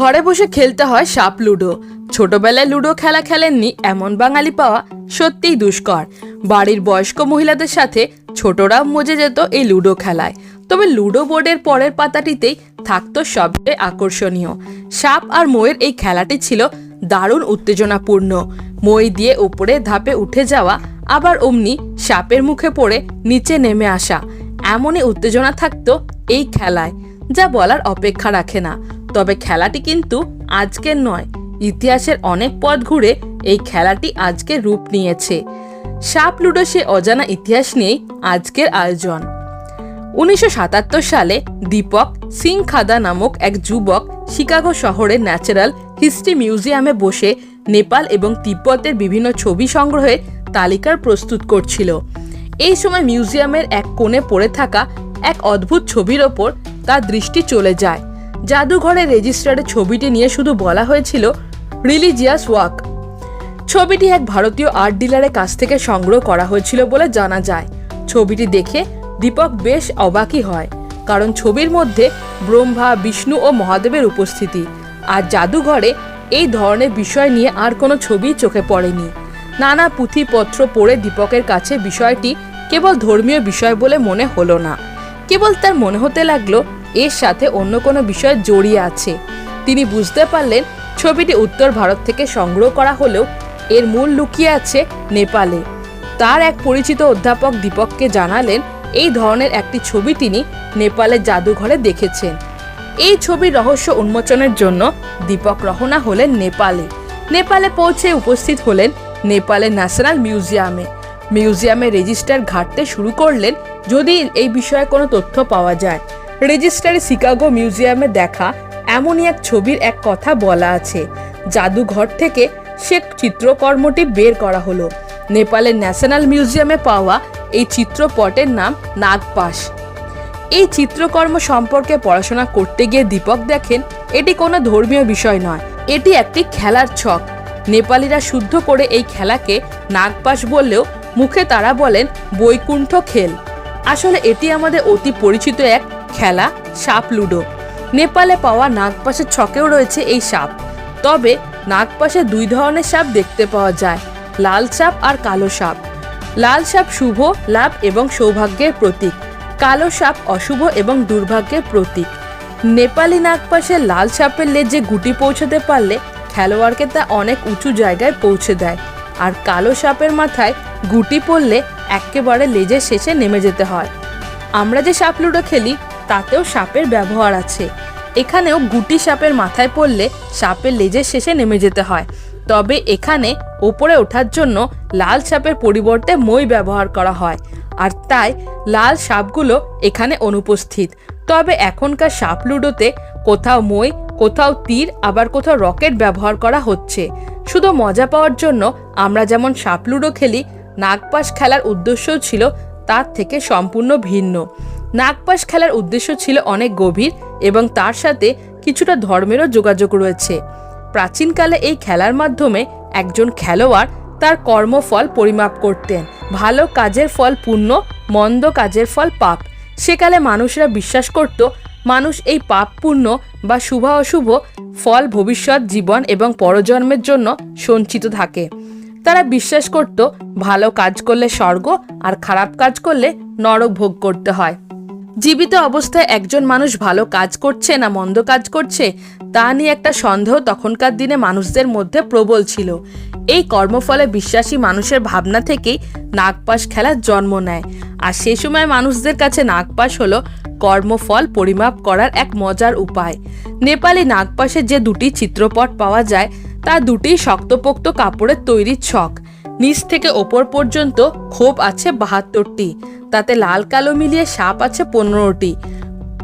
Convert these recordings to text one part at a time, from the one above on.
ঘরে বসে খেলতে হয় সাপ লুডো। ছোটবেলায় লুডো খেলা খেলেননি এমন বাঙালি পাওয়া সত্যিই দুষ্কর। বাড়ির বয়স্ক মহিলাদের সাথে ছোটরাও মজে যেত এই লুডো খেলায়। তবে লুডো বোর্ডের পরের পাতাটিতেই থাকতো সবচেয়ে আকর্ষণীয়। সাপ আর ময়ের এই খেলাটি ছিল দারুণ উত্তেজনাপূর্ণ। মই দিয়ে উপরে ধাপে উঠে যাওয়া, আবার অমনি সাপের মুখে পড়ে নিচে নেমে আসা। এমনই উত্তেজনা থাকতো এই খেলায়, যা বলার অপেক্ষা রাখে না। তবে খেলাটি কিন্তু আজকের নয়। ইতিহাসের অনেক পথ ঘুরে এই খেলাটি আজকে রূপ নিয়েছে। সাপ লুডো সে অজানা ইতিহাস নিয়েই আজকের আয়োজন। উনিশশো সাতাত্তর সালে দীপক সিং খাদা নামক এক যুবক শিকাগো শহরের ন্যাচারাল হিস্ট্রি মিউজিয়ামে বসে নেপাল এবং তিব্বতের বিভিন্ন ছবি সংগ্রহের তালিকার প্রস্তুত করছিল। এই সময় মিউজিয়ামের এক কোণে পড়ে থাকা এক অদ্ভুত ছবির ওপর তার দৃষ্টি চলে যায়। জাদুঘরের রেজিস্টারে ছবিটি নিয়ে শুধু বলা হয়েছিল রিলিজিয়াস ওয়াক। ছবিটি এক ভারতীয় আর্ট ডিলারের কাছ থেকে সংগ্রহ করা হয়েছিল বলে জানা যায়। ছবিটি দেখে দীপক বেশ অবাকই হয়, কারণ ছবির মধ্যে ব্রহ্মা, বিষ্ণু ও মহাদেবের উপস্থিতি। আর জাদুঘরে এই ধরনের বিষয় নিয়ে আর কোনো ছবি চোখে পড়েনি। নানা পুঁথিপত্র পড়ে দীপকের কাছে বিষয়টি কেবল ধর্মীয় বিষয় বলে মনে হলো না। কেবল তার মনে হতে লাগল এর সাথে অন্য কোনো বিষয় জড়িয়ে আছে। তিনি বুঝতে পারলেন ছবিটি উত্তর ভারত থেকে সংগ্রহ করা হলেও এর মূল লুকিয়ে আছে নেপালে। তার এক পরিচিত অধ্যাপক দীপককে জানালেন, এই ধরনের একটি ছবি তিনি নেপালের জাদুঘরে দেখেছেন। এই ছবির রহস্য উন্মোচনের জন্য দীপক রহনা হলেন নেপালে। নেপালে পৌঁছে উপস্থিত হলেন নেপালের ন্যাশনাল মিউজিয়ামে। মিউজিয়ামে রেজিস্টার ঘাটতে শুরু করলেন যদি এই বিষয়ে কোনো তথ্য পাওয়া যায়। রেজিস্টারে শিকাগো মিউজিয়ামে দেখা এমনই এক ছবির এক কথা বলা আছে। জাদুঘর থেকে সে চিত্রকর্মটি বের করা হলো। নেপালের ন্যাশনাল মিউজিয়ামে পাওয়া এই চিত্রপটের নাম নাগপাশ। এই চিত্রকর্ম সম্পর্কে পড়াশোনা করতে গিয়ে দীপক দেখেন, এটি কোনো ধর্মীয় বিষয় নয়, এটি একটি খেলার ছক। নেপালিরা শুদ্ধ করে এই খেলাকে নাগপাশ বললেও মুখে তারা বলেন বৈকুণ্ঠ খেল। আসলে এটি আমাদের অতি পরিচিত এক খেলা, সাপ, লুডো। নেপালে পাওয়া নাগপাশের ছকেও রয়েছে এই সাপ। তবে নাগপাশে দুই ধরনের সাপ দেখতে পাওয়া যায়, লাল সাপ আর কালো সাপ। লাল সাপ শুভ, লাভ এবং সৌভাগ্যের প্রতীক। কালো সাপ অশুভ এবং দুর্ভাগ্যের প্রতীক। নেপালি নাগপাশে লাল সাপের লেজে গুটি পৌঁছতে পারলে খেলোয়াড়কে তা অনেক উঁচু জায়গায় পৌঁছে দেয়। আর কালো সাপের মাথায় গুটি পড়লে একেবারে লেজের শেষে নেমে যেতে হয়। আমরা যে সাপ, লুডো খেলি তাতেও সাপের ব্যবহার আছে। এখানেও গুটি সাপের মাথায় পড়লে সাপের লেজের শেষে নেমে যেতে হয়। তবে এখানে ওপরে ওঠার জন্য লাল সাপের পরিবর্তে মই ব্যবহার করা হয়। আর তাই লাল সাপগুলো এখানে অনুপস্থিত। তবে এখনকার সাপ লুডোতে কোথাও মই, কোথাও তীর, আবার কোথাও রকেট ব্যবহার করা হচ্ছে। শুধু মজা পাওয়ার জন্য আমরা যেমন সাপ লুডো খেলি, নাগপাশ খেলার উদ্দেশ্যও ছিল তার থেকে সম্পূর্ণ ভিন্ন। নাগপাশ খেলার উদ্দেশ্য ছিল অনেক গভীর এবং তার সাথে কিছুটা ধর্মেরও যোগাযোগ রয়েছে। প্রাচীনকালে এই খেলার মাধ্যমে একজন খেলোয়াড় তার কর্মফল পরিমাপ করতেন। ভালো কাজের ফল পুণ্য মন্দ কাজের ফল পাপ। সেকালে মানুষরা বিশ্বাস করত, মানুষ এই পাপ পুণ্য বা শুভ অশুভ ফল ভবিষ্যৎ, জীবন এবং পরজন্মের জন্য সঞ্চিত থাকে। তারা বিশ্বাস করত, ভালো কাজ করলে স্বর্গ আর খারাপ কাজ করলে নরক ভোগ করতে হয়। জীবিত অবস্থায় একজন মানুষ ভালো কাজ করছে না মন্দ কাজ করছে, তা নিয়ে একটা সন্দেহ তখনকার দিনে মানুষদের মধ্যে প্রবল ছিল। এই কর্মফলে বিশ্বাসী মানুষের ভাবনা থেকেই নাগপাশ খেলার জন্ম নেয়। আর সে সময় মানুষদের কাছে নাগপাশ হলো কর্মফল পরিমাপ করার এক মজার উপায়। নেপালি নাগপাশে যে দুটি চিত্রপট পাওয়া যায়, তা দুটি শক্তপোক্ত কাপড়ের তৈরি ছক। নিচ থেকে ওপর পর্যন্ত ক্ষোভ আছে বাহাত্তরটি। তাতে লাল কালো মিলিয়ে সাপ আছে পনেরোটি।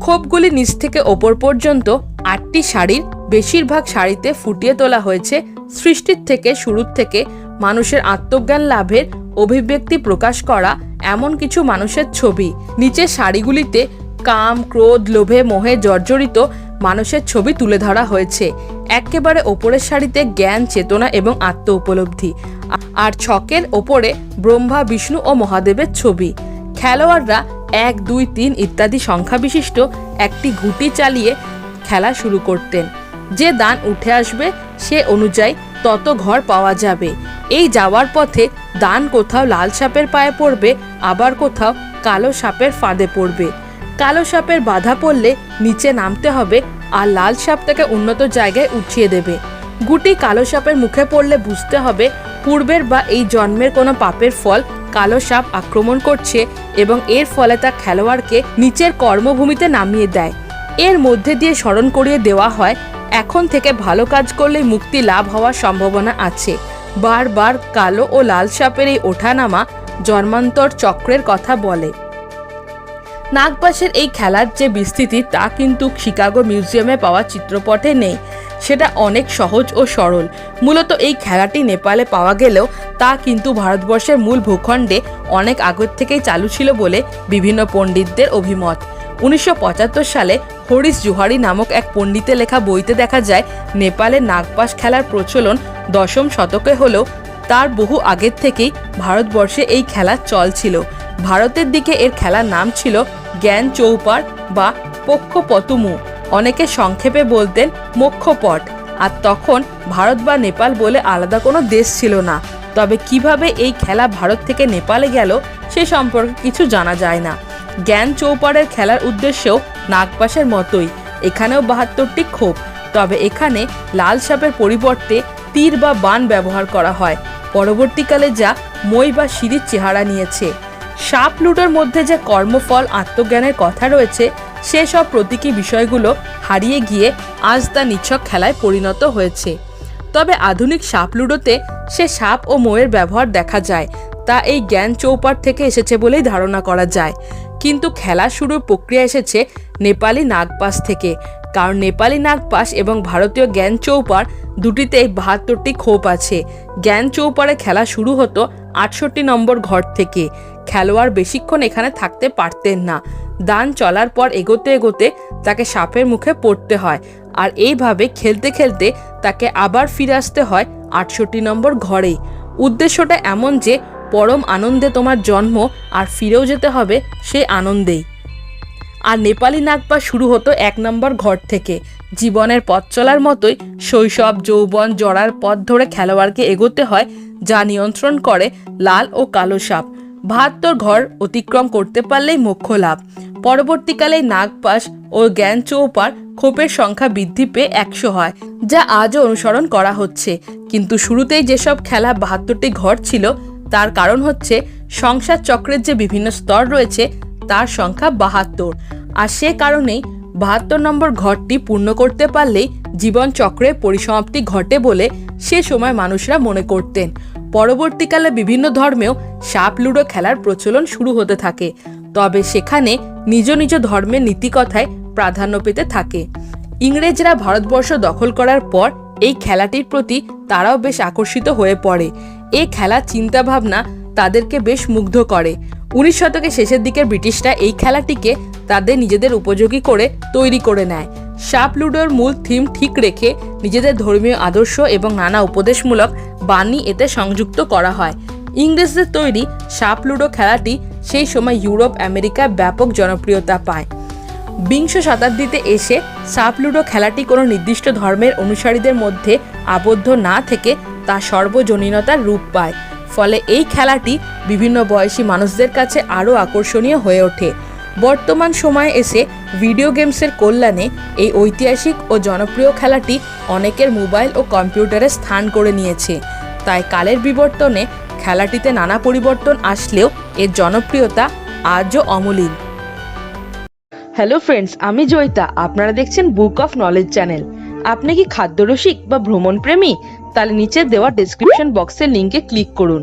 খোপগুলি নিচ থেকে ওপর পর্যন্ত আটটি শাড়ির বেশিরভাগ শাড়িতে ফুটিয়ে তোলা হয়েছে। সৃষ্টির থেকে শুরুর থেকে মানুষের আত্মজ্ঞান লাভের অভিব্যক্তি প্রকাশ করা এমন কিছু মানুষের ছবি। নিচের শাড়িগুলিতে কাম, ক্রোধ, লোভে, মোহে জর্জরিত মানুষের ছবি তুলে ধরা হয়েছে। একেবারে ওপরের শাড়িতে জ্ঞান, চেতনা এবং আত্ম উপলব্ধি। আর ছকের ওপরে ব্রহ্মা, বিষ্ণু ও মহাদেবের ছবি। খেলোয়াড়রা এক, দুই, তিন ইত্যাদি সংখ্যা বিশিষ্ট একটি ঘুটি চালিয়ে খেলা শুরু করতেন। যে দান উঠে আসবে, সে অনুযায়ী তত ঘর পাওয়া যাবে। এই যাওয়ার পথে দান কোথাও লাল সাপের পায়ে পড়বে, আবার কোথাও কালো সাপের ফাঁদে পড়বে। কালো সাপের বাধা পড়লে নিচে নামতে হবে আর লাল সাপ তাকে উন্নত জায়গায় উঠিয়ে দেবে। গুটি কালো সাপের মুখে পড়লে বুঝতে হবে, পূর্বের বা এই জন্মের কোনো পাপের ফল কালো সাপ আক্রমণ করছে এবং এর ফলে তা খেলোয়াড়কে নিচের কর্মভূমিতে নামিয়ে দেয়। এর মধ্যে দিয়ে স্মরণ করিয়ে দেওয়া হয়, এখন থেকে ভালো কাজ করলে মুক্তি লাভ হওয়ার সম্ভাবনা আছে। বারবার কালো ও লাল সাপের এই ওঠানামা জন্মান্তর চক্রের কথা বলে। নাগপাশের এই খেলার যে বিস্তৃতি তা কিন্তু শিকাগো মিউজিয়ামে পাওয়া চিত্রপটে নেই। সেটা অনেক সহজ ও সরল। মূলত এই খেলাটি নেপালে পাওয়া গেলেও তা কিন্তু ভারতবর্ষের মূল ভূখণ্ডে অনেক আগের থেকেই চালু ছিল বলে বিভিন্ন পণ্ডিতদের অভিমত। উনিশশো পঁচাত্তর সালে হরিশ জোহারি নামক এক পণ্ডিতে লেখা বইতে দেখা যায়, নেপালে নাগপাশ খেলার প্রচলন দশম শতকে হলেও তার বহু আগের থেকেই ভারতবর্ষে এই খেলার চল ছিল ভারতের দিকে এর খেলার নাম ছিল জ্ঞান চৌপার বা পক্ষপতুমু। অনেকে সংক্ষেপে বলতেন মোক্ষপট। আর তখন ভারত বা নেপাল বলে আলাদা কোনো দেশ ছিল না। তবে কীভাবে এই খেলা ভারত থেকে নেপালে গেল, সে সম্পর্কে কিছু জানা যায় না। জ্ঞান চৌপাড়ের খেলার উদ্দেশ্যেও নাগপাশের মতোই, এখানেও বাহাত্তরটি ক্ষোভ। তবে এখানে লাল সাপের পরিবর্তে তীর বা বান ব্যবহার করা হয়। পরবর্তীকালে যা মই বা সিঁড়ির চেহারা নিয়েছে। সাপ লুডোর মধ্যে যে কর্মফল, আত্মজ্ঞানের কথা রয়েছে সেসব প্রতীকী বিষয়গুলো হারিয়ে গিয়ে আজ তা নিছক খেলায় পরিণত হয়েছে। তবে আধুনিক সাপ লুডোতে সে সাপ ও ময়ের ব্যবহার দেখা যায়, তা এই জ্ঞান চৌপাট থেকে এসেছে বলেই ধারণা করা যায়। কিন্তু খেলা শুরুর প্রক্রিয়া এসেছে নেপালি নাগপাস থেকে, কারণ নেপালি নাগপাস এবং ভারতীয় জ্ঞান চৌপার দুটিতেই বাহাত্তরটি খোপ আছে। জ্ঞান চৌপারে খেলা শুরু হতো আটষট্টি নম্বর ঘর থেকে। খেলোয়াড় বেশিক্ষণ এখানে থাকতে পারতেন না। দান চলার পর এগোতে এগোতে তাকে সাপের মুখে পড়তে হয় আর এইভাবে খেলতে খেলতে তাকে আবার ফিরে আসতে হয় আটষট্টি নম্বর ঘরেই। উদ্দেশ্যটা এমন যে, পরম আনন্দে তোমার জন্ম আর ফিরেও যেতে হবে সেই আনন্দেই। আর নেপালি নাগপা শুরু হতো এক নম্বর ঘর থেকে। জীবনের পথ চলার মতোই শৈশব, যৌবন, জড়ার পথ ধরে খেলোয়াড়কে এগোতে হয় যা নিয়ন্ত্রণ করে লাল ও কালো সাপ। বাহাত্তর ঘর অতিক্রম করতে পারলেই মোক্ষ লাভ। পরবর্তীকালে নাগপাশ ও জ্ঞান চৌপার খোপের সংখ্যা বৃদ্ধি পেয়ে একশো হয়, যা আজও অনুসরণ করা হচ্ছে। কিন্তু শুরুতেই যেসব খেলা বাহাত্তরটি ঘর ছিল, তার কারণ হচ্ছে সংসার চক্রের যে বিভিন্ন স্তর রয়েছে, তার সংখ্যা বাহাত্তর। আর সে কারণেই বাহাত্তর নম্বর ঘরটি পূর্ণ করতে পারলেই জীবন চক্রের পরিসমাপ্তি ঘটে বলে সে সময় মানুষরা মনে করতেন। পরবর্তীকালে বিভিন্ন ধর্মেও সাপ, লুডো খেলার প্রচলন শুরু হতে থাকে। তবে সেখানে নিজ নিজ ধর্মের নীতিকথায় প্রাধান্য পেতে থাকে। ইংরেজরা ভারতবর্ষ দখল করার পর এই খেলাটির প্রতি তারাও বেশ আকর্ষিত হয়ে পড়ে। এই খেলার চিন্তাভাবনা তাদেরকে বেশ মুগ্ধ করে। উনিশ শতকের শেষের দিকে ব্রিটিশরা এই খেলাটিকে তাদের নিজেদের উপযোগী করে তৈরি করে নেয়। সাপ লুডোর মূল থিম ঠিক রেখে নিজেদের ধর্মীয় আদর্শ এবং নানা উপদেশমূলক বাণী এতে সংযুক্ত করা হয়। ইংরেজদের তৈরি সাপ লুডো খেলাটি সেই সময় ইউরোপ আমেরিকায় ব্যাপক জনপ্রিয়তা পায়। বিংশ শতাব্দীতে এসে সাপ লুডো খেলাটি কোনো নির্দিষ্ট ধর্মের অনুসারীদের মধ্যে আবদ্ধ না থেকে তা সর্বজনীনতার রূপ পায়। ফলে এই খেলাটি বিভিন্ন বয়সী মানুষদের কাছে আরও আকর্ষণীয় হয়ে ওঠে। বর্তমান সময়ে এসে ভিডিও গেমসের কল্যাণে এই ঐতিহাসিক ও জনপ্রিয় খেলাটি অনেকের মোবাইল ও কম্পিউটারে স্থান করে নিয়েছে। তাই কালের বিবর্তনে খেলাটিতে নানা পরিবর্তন আসলেও এর জনপ্রিয়তা আজও অমলিন। হ্যালো ফ্রেন্ডস আমি জয়িতা। আপনারা দেখছেন বুক অফ নলেজ চ্যানেল আপনি কি খাদ্যরসিক বা ভ্রমণ প্রেমী তাহলে নিচে দেওয়া ডেসক্রিপশন বক্সের লিঙ্কে ক্লিক করুন।